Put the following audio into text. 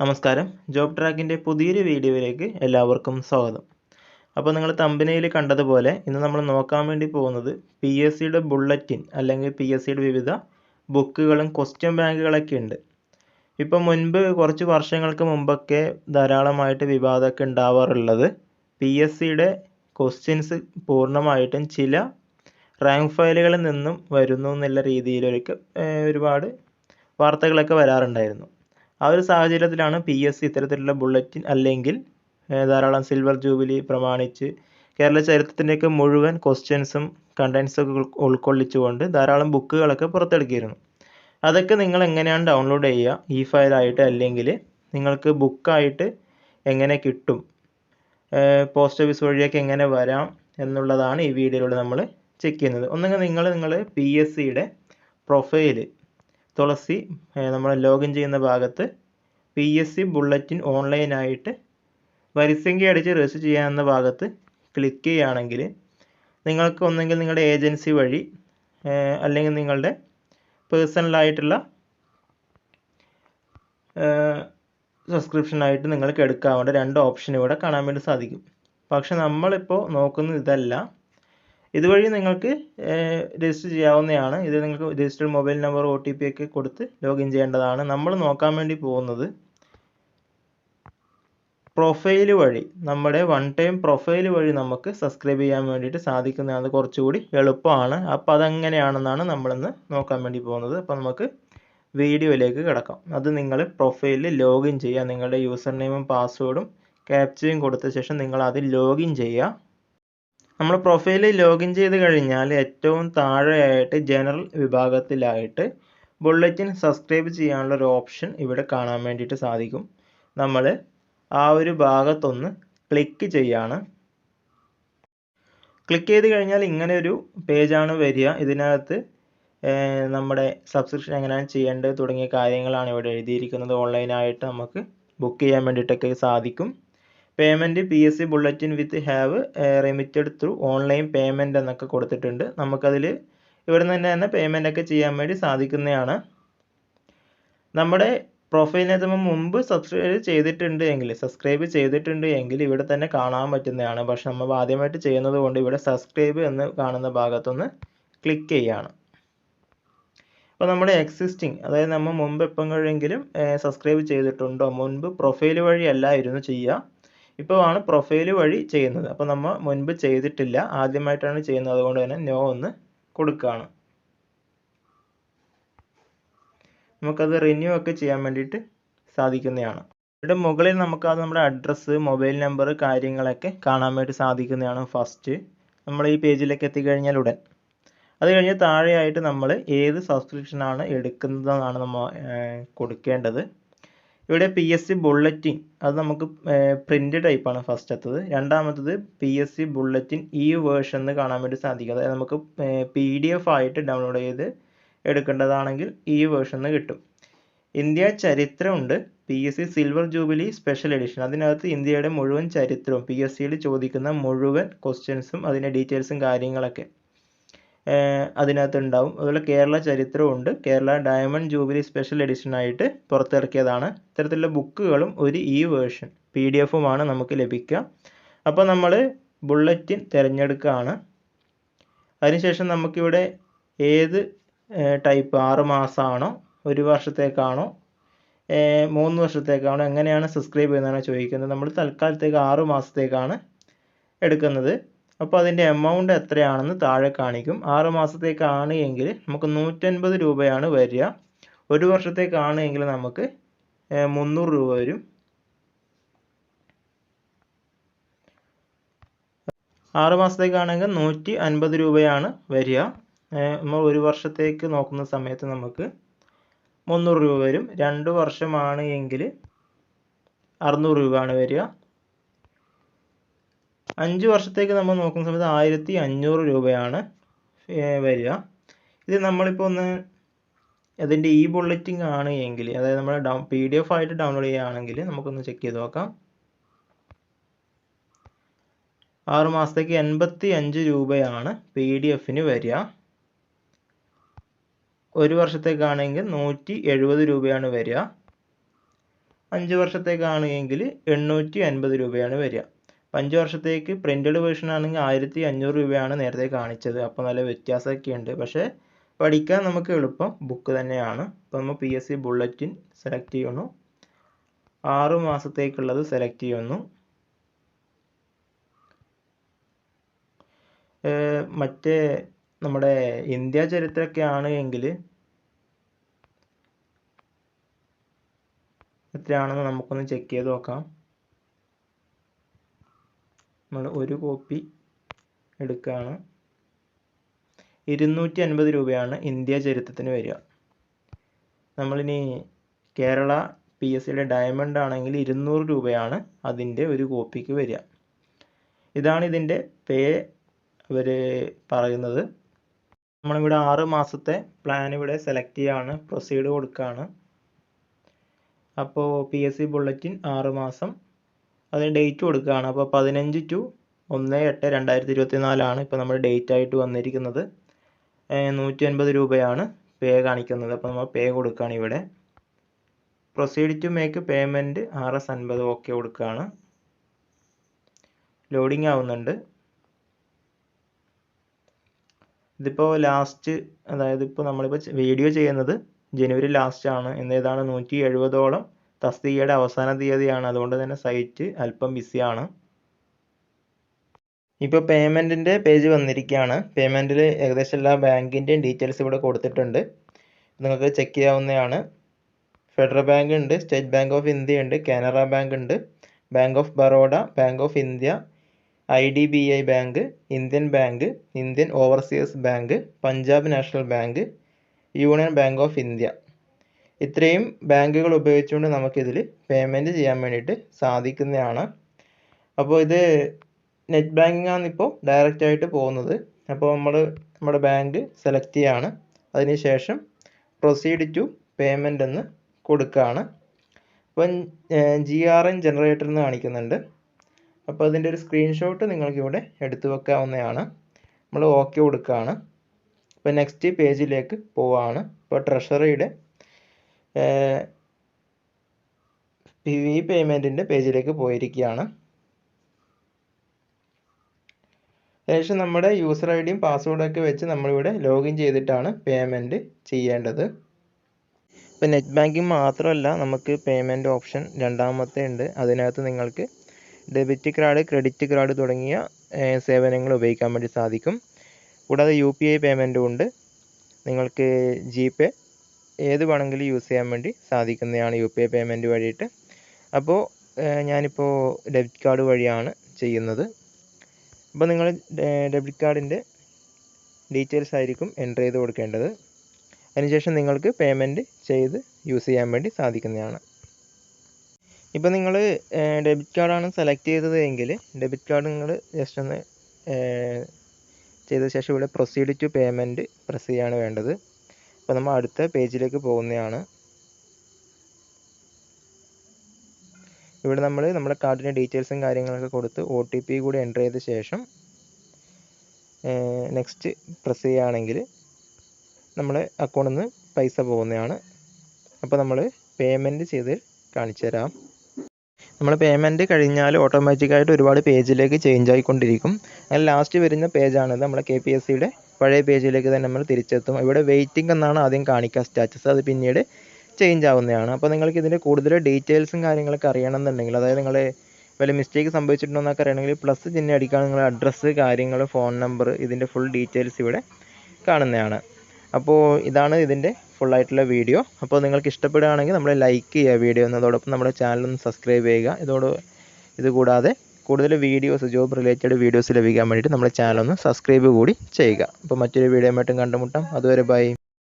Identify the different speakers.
Speaker 1: നമസ്കാരം. ജോബ് ട്രാക്കിന്റെ പുതിയൊരു വീഡിയോയിലേക്ക് എല്ലാവർക്കും സ്വാഗതം. അപ്പോൾ നിങ്ങൾ തമ്പനയിൽ കണ്ടതുപോലെ ഇന്ന് നമ്മൾ നോക്കാൻ വേണ്ടി പോകുന്നത് പി എസ് സിയുടെ ബുള്ളറ്റിൻ അല്ലെങ്കിൽ പി എസ് സിയുടെ വിവിധ ബുക്കുകളും ക്വസ്റ്റ്യൻ ബാങ്കുകളൊക്കെ ഉണ്ട്. ഇപ്പം മുൻപ് കുറച്ച് വർഷങ്ങൾക്ക് മുമ്പൊക്കെ ധാരാളമായിട്ട് വിവാദമൊക്കെ ഉണ്ടാവാറുള്ളത് പി എസ് സിയുടെ ക്വസ്റ്റ്യൻസ് പൂർണമായിട്ടും ചില റാങ്ക് ഫയലുകളിൽ നിന്നും വരുന്നു എന്നുള്ള രീതിയിലൊക്കെ ഒരുപാട് വാർത്തകളൊക്കെ വരാറുണ്ടായിരുന്നു. ആ ഒരു സാഹചര്യത്തിലാണ് പി എസ് സി ഇത്തരത്തിലുള്ള ബുള്ളറ്റിൻ അല്ലെങ്കിൽ ധാരാളം സിൽവർ ജൂബിലി പ്രമാണിച്ച് കേരള ചരിത്രത്തിന്റെയൊക്കെ മുഴുവൻ ക്വസ്റ്റ്യൻസും കണ്ടൻസൊക്കെ ഉൾക്കൊള്ളിച്ചുകൊണ്ട് ധാരാളം ബുക്കുകളൊക്കെ പുറത്തെടുക്കിയിരുന്നു. അതൊക്കെ നിങ്ങൾ എങ്ങനെയാണ് ഡൗൺലോഡ് ചെയ്യുക? ഈ ഫയലായിട്ട് അല്ലെങ്കിൽ നിങ്ങൾക്ക് ബുക്കായിട്ട് എങ്ങനെ കിട്ടും? പോസ്റ്റ് ഓഫീസ് വഴിയൊക്കെ എങ്ങനെ വരാം എന്നുള്ളതാണ് ഈ വീഡിയോയിലൂടെ നമ്മൾ ചെക്ക് ചെയ്യുന്നത്. ഒന്നുകിൽ നിങ്ങൾ നിങ്ങൾ പി എസ് സിയുടെ പ്രൊഫൈൽ തുളസി നമ്മൾ ലോഗിൻ ചെയ്യുന്ന ഭാഗത്ത് പി എസ് സി ബുള്ളറ്റിൻ ഓൺലൈനായിട്ട് വരിസംഖ്യ അടിച്ച് രജിസ്റ്റർ ചെയ്യാവുന്ന ഭാഗത്ത് ക്ലിക്ക് ചെയ്യുകയാണെങ്കിൽ നിങ്ങൾക്ക് ഒന്നെങ്കിൽ നിങ്ങളുടെ ഏജൻസി വഴി അല്ലെങ്കിൽ നിങ്ങളുടെ പേഴ്സണലായിട്ടുള്ള സബ്സ്ക്രിപ്ഷനായിട്ട് നിങ്ങൾക്ക് എടുക്കാവേണ്ട രണ്ട് ഓപ്ഷൻ ഇവിടെ കാണാൻ വേണ്ടി സാധിക്കും. പക്ഷെ നമ്മളിപ്പോൾ നോക്കുന്നത് ഇതല്ല. ഇതുവഴി നിങ്ങൾക്ക് രജിസ്റ്റർ ചെയ്യാവുന്നതാണ്. ഇത് നിങ്ങൾക്ക് registered mobile number O T P ഒക്കെ കൊടുത്ത് ലോഗിൻ ചെയ്യേണ്ടതാണ്. നമ്മൾ നോക്കാൻ വേണ്ടി പോകുന്നത് പ്രൊഫൈൽ വഴി. നമ്മുടെ വൺ ടൈം പ്രൊഫൈൽ വഴി നമുക്ക് സബ്സ്ക്രൈബ് ചെയ്യാൻ വേണ്ടിയിട്ട് സാധിക്കുന്നതാണ് കുറച്ചുകൂടി എളുപ്പമാണ്. അപ്പോൾ അതെങ്ങനെയാണെന്നാണ് നമ്മളിന്ന് നോക്കാൻ വേണ്ടി പോകുന്നത്. അപ്പോൾ നമുക്ക് വീഡിയോയിലേക്ക് കിടക്കാം. അത് നിങ്ങൾ പ്രൊഫൈലിൽ ലോഗിൻ ചെയ്യുക. നിങ്ങളുടെ യൂസർ നെയിമും പാസ്വേഡും ക്യാപ്ചയും കൊടുത്ത ശേഷം നിങ്ങൾ അതിൽ ലോഗിൻ ചെയ്യുക. നമ്മൾ പ്രൊഫൈലിൽ ലോഗിൻ ചെയ്ത് കഴിഞ്ഞാൽ ഏറ്റവും താഴെയായിട്ട് ജനറൽ വിഭാഗത്തിലായിട്ട് ബുള്ളറ്റിൻ സബ്സ്ക്രൈബ് ചെയ്യാനുള്ള ഒരു ഓപ്ഷൻ ഇവിടെ കാണാൻ വേണ്ടിയിട്ട് സാധിക്കും. നമ്മൾ ആ ഒരു ഭാഗത്തൊന്ന് ക്ലിക്ക് ചെയ്യാണ്. ക്ലിക്ക് ചെയ്ത് കഴിഞ്ഞാൽ ഇങ്ങനെ ഒരു പേജാണ് വരിക. ഇതിനകത്ത് നമ്മുടെ സബ്സ്ക്രിപ്ഷൻ എങ്ങനെയാണ് ചെയ്യേണ്ടത് തുടങ്ങിയ കാര്യങ്ങളാണ് ഇവിടെ എഴുതിയിരിക്കുന്നത്. ഓൺലൈനായിട്ട് നമുക്ക് ബുക്ക് ചെയ്യാൻ വേണ്ടിയിട്ടൊക്കെ സാധിക്കും. Payment P S C bulletin with have remitted through online payment എന്നൊക്കെ കൊടുത്തിട്ടുണ്ട്. നമുക്കതിൽ ഇവിടെ നിന്ന് തന്നെ പേയ്മെന്റ് ഒക്കെ ചെയ്യാൻ വേണ്ടി സാധിക്കുന്നതാണ്. നമ്മുടെ പ്രൊഫൈലിനെ നമ്മൾ മുമ്പ് സബ്സ്ക്രൈബ് ചെയ്തിട്ടുണ്ട് എങ്കിൽ സബ്സ്ക്രൈബ് ചെയ്തിട്ടുണ്ട് എങ്കിൽ ഇവിടെ തന്നെ കാണാൻ പറ്റുന്നതാണ്. പക്ഷെ നമ്മൾ ആദ്യമായിട്ട് ചെയ്യുന്നത് കൊണ്ട് ഇവിടെ സബ്സ്ക്രൈബ് എന്ന് കാണുന്ന ഭാഗത്തൊന്ന് ക്ലിക്ക് ചെയ്യുകയാണ് അപ്പോൾ നമ്മുടെ എക്സിസ്റ്റിംഗ് അതായത് നമ്മൾ മുമ്പ് എപ്പോഴെങ്കിലും സബ്സ്ക്രൈബ് ചെയ്തിട്ടുണ്ടോ? മുൻപ് പ്രൊഫൈൽ വഴി അല്ലായിരുന്നു ചെയ്യുക. ഇപ്പോൾ ആണ് പ്രൊഫൈൽ വഴി ചെയ്യുന്നത്. അപ്പോൾ നമ്മൾ മുൻപ് ചെയ്തിട്ടില്ല. ആദ്യമായിട്ടാണ് ചെയ്യുന്നത്. അതുകൊണ്ട് തന്നെ നോ ഒന്ന് കൊടുക്കുകയാണ്. നമുക്കത് റിന്യൂ ഒക്കെ ചെയ്യാൻ വേണ്ടിയിട്ട് സാധിക്കുന്നതാണ്. ഇവിടെ മുകളിൽ നമുക്ക് നമ്മുടെ അഡ്രസ്സ് മൊബൈൽ നമ്പർ കാര്യങ്ങളൊക്കെ കാണാൻ വേണ്ടി സാധിക്കുന്നതാണ് ഫസ്റ്റ് നമ്മൾ ഈ പേജിലേക്ക് എത്തിക്കഴിഞ്ഞാൽ ഉടൻ. അത് കഴിഞ്ഞ് താഴെയായിട്ട് നമ്മൾ ഏത് സബ്സ്ക്രിപ്ഷനാണ് എടുക്കുന്നതെന്നാണ് നമ്മൾ കൊടുക്കേണ്ടത്. ഇവിടെ പി എസ് സി ബുള്ളറ്റിൻ അത് നമുക്ക് പ്രിന്റ് ടൈപ്പാണ് ഫസ്റ്റത്തത് രണ്ടാമത്തത് P S C bulletin e version എന്ന് കാണാൻ വേണ്ടി സാധിക്കും. അതായത് നമുക്ക് പി ഡി എഫ് ആയിട്ട് ഡൗൺലോഡ് ചെയ്ത് എടുക്കേണ്ടതാണെങ്കിൽ ഈ വേർഷൻ എന്ന് കിട്ടും. ഇന്ത്യ ചരിത്രമുണ്ട്. P S C silver jubilee special edition അതിനകത്ത് ഇന്ത്യയുടെ മുഴുവൻ ചരിത്രവും പി എസ് സിയിൽ ചോദിക്കുന്ന മുഴുവൻ ക്വസ്റ്റ്യൻസും അതിന്റെ ഡീറ്റെയിൽസും കാര്യങ്ങളൊക്കെ. അതിനകത്ത് ഉണ്ടാവും അതുപോലെ കേരള ചരിത്രമുണ്ട് Kerala diamond jubilee special edition ആയിട്ട് പുറത്തിറക്കിയതാണ്. ഇത്തരത്തിലുള്ള ബുക്കുകളും ഒരു ഇ വേർഷൻ പി ഡി എഫുമാണ് നമുക്ക് ലഭിക്കുക. അപ്പോൾ നമ്മൾ ബുള്ളറ്റിൻ തിരഞ്ഞെടുക്കുകയാണ്. അതിനുശേഷം നമുക്കിവിടെ ഏത് ടൈപ്പ് ആറ് മാസമാണോ ഒരു വർഷത്തേക്കാണോ മൂന്ന് വർഷത്തേക്കാണോ എങ്ങനെയാണ് സബ്സ്ക്രൈബ് ചെയ്യുന്നതാണ് ചോദിക്കുന്നത്. നമ്മൾ തൽക്കാലത്തേക്ക് ആറ് മാസത്തേക്കാണ് എടുക്കുന്നത്. അപ്പോൾ അതിന്റെ എമൗണ്ട് എത്രയാണെന്ന് താഴെ കാണിക്കും. ആറ് മാസത്തേക്കാണ് എങ്കിൽ നമുക്ക് നൂറ്റൻപത് രൂപയാണ് വരിക. ഒരു വർഷത്തേക്കാണ് എങ്കിൽ നമുക്ക് മുന്നൂറ് രൂപ വരും. ആറ് മാസത്തേക്കാണെങ്കിൽ നൂറ്റി അൻപത് രൂപയാണ് വരിക. നമ്മൾ ഒരു വർഷത്തേക്ക് നോക്കുന്ന സമയത്ത് നമുക്ക് മുന്നൂറ് രൂപ വരും. രണ്ട് വർഷമാണ് എങ്കിൽ അറുന്നൂറ് രൂപയാണ് വരിക. അഞ്ച് വർഷത്തേക്ക് നമ്മൾ നോക്കുന്ന സമയത്ത് ആയിരത്തി അഞ്ഞൂറ് രൂപയാണ് വരിക. ഇത് നമ്മളിപ്പോൾ ഒന്ന് അതിന്റെ ഇ ബുള്ളറ്റിംഗ് ആണ് എങ്കിൽ അതായത് നമ്മൾ ഡൗ പി ഡി എഫ് ആയിട്ട് ഡൗൺലോഡ് ചെയ്യുകയാണെങ്കിൽ നമുക്കൊന്ന് ചെക്ക് ചെയ്ത് നോക്കാം. ആറ് മാസത്തേക്ക് എൺപത്തി അഞ്ച് രൂപയാണ് പി ഡി എഫിന് വരിക. ഒരു വർഷത്തേക്കാണെങ്കിൽ നൂറ്റി എഴുപത് രൂപയാണ് വരിക. അഞ്ച് വർഷത്തേക്കാണെങ്കിൽ എണ്ണൂറ്റി അൻപത് രൂപയാണ് വരിക. അഞ്ച് വർഷത്തേക്ക് പ്രിന്റഡ് വേർഷൻ ആണെങ്കിൽ ആയിരത്തി അഞ്ഞൂറ് രൂപയാണ് നേരത്തെ കാണിച്ചത്. അപ്പോൾ നല്ല വ്യത്യാസമൊക്കെ ഉണ്ട്. പക്ഷേ പഠിക്കാൻ നമുക്ക് എളുപ്പം ബുക്ക് തന്നെയാണ്. അപ്പോൾ നമ്മൾ P S C bulletin select ചെയ്യുന്നു. ആറ് മാസത്തേക്കുള്ളത് സെലക്ട് ചെയ്യുന്നു. മറ്റേ നമ്മുടെ ഇന്ത്യ ചരിത്രമൊക്കെ ആണ് എങ്കിൽ എത്രയാണെന്ന് നമുക്കൊന്ന് ചെക്ക് ചെയ്ത് നോക്കാം. നമ്മൾ ഒരു കോപ്പി എടുക്കുകയാണ്. ഇരുന്നൂറ്റി അൻപത് രൂപയാണ് ഇന്ത്യ ചരിത്രത്തിന് വരിക. നമ്മളിനി കേരള പി എസ് സിയുടെ ഡയമണ്ട് ആണെങ്കിൽ ഇരുന്നൂറ് രൂപയാണ് അതിന്റെ ഒരു കോപ്പിക്ക് വരിക. ഇതാണ് ഇതിന്റെ പേ അവർ പറയുന്നത്. നമ്മളിവിടെ ആറ് മാസത്തെ പ്ലാൻ ഇവിടെ സെലക്ട് ചെയ്യാണ് പ്രൊസീഡ് കൊടുക്കുകയാണ്. അപ്പോൾ പി എസ് സി ബുള്ളറ്റിൻ ആറ് മാസം അതിന് ഡേറ്റ് കൊടുക്കുകയാണ്. അപ്പോൾ പതിനഞ്ച് ടു ഒന്ന് എട്ട് രണ്ടായിരത്തി ഇരുപത്തി നാലാണ് ഇപ്പോൾ നമ്മുടെ ഡേറ്റ് ആയിട്ട് വന്നിരിക്കുന്നത്. നൂറ്റി അൻപത് രൂപയാണ് പേ കാണിക്കുന്നത്. അപ്പോൾ നമ്മൾ പേ കൊടുക്കുകയാണ് ഇവിടെ. Proceed to make payment R S അൻപത് ഓക്കെ കൊടുക്കുകയാണ്. ലോഡിംഗ് ആവുന്നുണ്ട്. ഇതിപ്പോൾ ലാസ്റ്റ് അതായത് ഇപ്പോൾ നമ്മളിപ്പോൾ വീഡിയോ ചെയ്യുന്നത് ജനുവരി ലാസ്റ്റ് ആണ്. എന്നേതാണ് നൂറ്റി എഴുപതോളം തസ്തികയുടെ അവസാന തീയതിയാണ്. അതുകൊണ്ട് തന്നെ സൈറ്റ് അല്പം ബിസിയാണ് ഇപ്പോൾ പേയ്മെന്റിന്റെ പേജ് വന്നിരിക്കുകയാണ്. പേയ്മെന്റിൽ ഏകദേശം എല്ലാ ബാങ്കിന്റെയും ഡീറ്റെയിൽസ് ഇവിടെ കൊടുത്തിട്ടുണ്ട്. നിങ്ങൾക്ക് ചെക്ക് ചെയ്യാവുന്നതാണ്. ഫെഡറൽ ബാങ്ക് ഉണ്ട് സ്റ്റേറ്റ് ബാങ്ക് ഓഫ് ഇന്ത്യ ഉണ്ട് കാനറ ബാങ്ക് ഉണ്ട് Bank of Baroda Bank of India I D B I Bank Indian Bank Indian Overseas Bank Punjab National Bank Union Bank of India ഇത്രയും ബാങ്കുകൾ ഉപയോഗിച്ചുകൊണ്ട് നമുക്കിതിൽ payment ചെയ്യാൻ വേണ്ടിയിട്ട് സാധിക്കുന്നതാണ്. അപ്പോൾ ഇത് നെറ്റ് ബാങ്കിങ് ആണ് ഇപ്പോൾ ഡയറക്റ്റ് ആയിട്ട് പോകുന്നത്. അപ്പോൾ നമ്മൾ നമ്മുടെ ബാങ്ക് സെലക്ട് ചെയ്യാണ്. അതിനുശേഷം പ്രൊസീഡ് ടു പേയ്മെന്റ് എന്ന് കൊടുക്കുകയാണ് അപ്പം ജി ആർ എൻ ജനറേറ്റർ എന്ന് കാണിക്കുന്നുണ്ട്. അപ്പോൾ അതിന്റെ ഒരു സ്ക്രീൻഷോട്ട് നിങ്ങൾക്കിവിടെ എടുത്തു വെക്കാവുന്നതാണ്. നമ്മൾ ഓക്കെ കൊടുക്കുകയാണ് അപ്പോൾ നെക്സ്റ്റ് പേജിലേക്ക് പോവുകയാണ് ഇപ്പോൾ ട്രഷറിയുടെ വി പേയ്മെന്റിന്റെ പേജിലേക്ക് പോയിരിക്കുകയാണ്. ശേഷം നമ്മുടെ യൂസർ ഐ ഡിയും പാസ്വേഡൊക്കെ വെച്ച് നമ്മളിവിടെ ലോഗിൻ ചെയ്തിട്ടാണ് പേയ്മെന്റ് ചെയ്യേണ്ടത്. ഇപ്പോൾ നെറ്റ് ബാങ്കിങ് മാത്രമല്ല നമുക്ക് പേയ്മെന്റ് ഓപ്ഷൻ രണ്ടാമത്തെ ഉണ്ട്. അതിനകത്ത് നിങ്ങൾക്ക് ഡെബിറ്റ് കാർഡ് ക്രെഡിറ്റ് കാർഡ് തുടങ്ങിയ സേവനങ്ങൾ ഉപയോഗിക്കാൻ വേണ്ടി സാധിക്കും. കൂടാതെ യു പി ഐ പേയ്മെന്റും ഉണ്ട്. നിങ്ങൾക്ക് ജി പേ ഏത് വേണമെങ്കിലും യൂസ് ചെയ്യാൻ വേണ്ടി സാധിക്കുന്നതാണ് യു പി ഐ പേയ്മെന്റ് വഴിയിട്ട് അപ്പോൾ ഞാനിപ്പോൾ ഡെബിറ്റ് കാർഡ് വഴിയാണ് ചെയ്യുന്നത്. അപ്പോൾ നിങ്ങൾ ഡെബിറ്റ് കാർഡിന്റെ ഡീറ്റെയിൽസ് ആയിരിക്കും എന്റർ ചെയ്ത് കൊടുക്കേണ്ടത്. അതിനുശേഷം നിങ്ങൾക്ക് പേയ്മെന്റ് ചെയ്ത് യൂസ് ചെയ്യാൻ വേണ്ടി സാധിക്കുന്നതാണ്. ഇപ്പോൾ നിങ്ങൾ ഡെബിറ്റ് കാർഡാണ് സെലക്ട് ചെയ്തത് എങ്കിൽ ഡെബിറ്റ് കാർഡ് നിങ്ങൾ ജസ്റ്റ് ഒന്ന് ചെയ്ത ശേഷം ഇവിടെ പ്രൊസീഡ് ടു പേയ്മെന്റ് പ്രസ് ചെയ്യാണ് വേണ്ടത്. അപ്പോൾ നമ്മൾ അടുത്ത പേജിലേക്ക് പോകുന്നതാണ്. ഇവിടെ നമ്മൾ നമ്മുടെ കാർഡിന്റെ ഡീറ്റെയിൽസും കാര്യങ്ങളൊക്കെ കൊടുത്ത് ഒ ടി പി കൂടി എന്റർ ചെയ്ത ശേഷം നെക്സ്റ്റ് പ്രസ് ചെയ്യുകയാണെങ്കിൽ നമ്മുടെ അക്കൗണ്ടിൽ നിന്ന് പൈസ പോകുന്നതാണ്. അപ്പോൾ നമ്മൾ പേയ്മെന്റ് ചെയ്ത് കാണിച്ചു തരാം. നമ്മൾ പേയ്മെന്റ് കഴിഞ്ഞാൽ ഓട്ടോമാറ്റിക്കായിട്ട് ഒരുപാട് പേജിലേക്ക് ചേഞ്ച് ആയിക്കൊണ്ടിരിക്കും. അങ്ങനെ ലാസ്റ്റ് വരുന്ന പേജാണിത് നമ്മളെ കെ പി എസ് സിയുടെ പഴയ പേജിലേക്ക് തന്നെ നമ്മൾ തിരിച്ചെത്തും. ഇവിടെ വെയിറ്റിംഗ് എന്നാണ് ആദ്യം കാണിക്കുക. സ്റ്റാറ്റസ് അത് പിന്നീട് ചേഞ്ച് ആവുന്നതാണ്. അപ്പോൾ നിങ്ങൾക്ക് ഇതിന്റെ കൂടുതൽ ഡീറ്റെയിൽസും കാര്യങ്ങളൊക്കെ അറിയണമെന്നുണ്ടെങ്കിൽ അതായത് നിങ്ങൾ വല്ല മിസ്റ്റേക്ക് സംഭവിച്ചിട്ടുണ്ടോ എന്നൊക്കെ അറിയണമെങ്കിൽ പ്ലസ് ചിഹ്നം അടിക്കാൻ നിങ്ങൾ അഡ്രസ്സ് കാര്യങ്ങൾ ഫോൺ നമ്പർ ഇതിന്റെ ഫുൾ ഡീറ്റെയിൽസ് ഇവിടെ കാണുന്നതാണ്. അപ്പോൾ ഇതാണ് ഇതിന്റെ ആയിട്ടുള്ള വീഡിയോ അപ്പോൾ നിങ്ങൾക്ക് ഇഷ്ടപ്പെടുകയാണെങ്കിൽ നമ്മൾ ലൈക്ക് ചെയ്യുക വീഡിയോ എന്നതോടൊപ്പം നമ്മുടെ ചാനൽ ഒന്ന് സബ്സ്ക്രൈബ് ചെയ്യുക. ഇതോട് ഇത് കൂടാതെ കൂടുതൽ വീഡിയോസ് ജോബ് റിലേറ്റഡ് വീഡിയോസ് ലഭിക്കാൻ വേണ്ടിയിട്ട് നമ്മുടെ ചാനൽ ഒന്ന് സബ്സ്ക്രൈബ് കൂടി ചെയ്യുക. അപ്പോൾ മറ്റൊരു വീഡിയോ ആയിട്ടും കണ്ടുമുട്ടാം. അതുവരെ ബൈ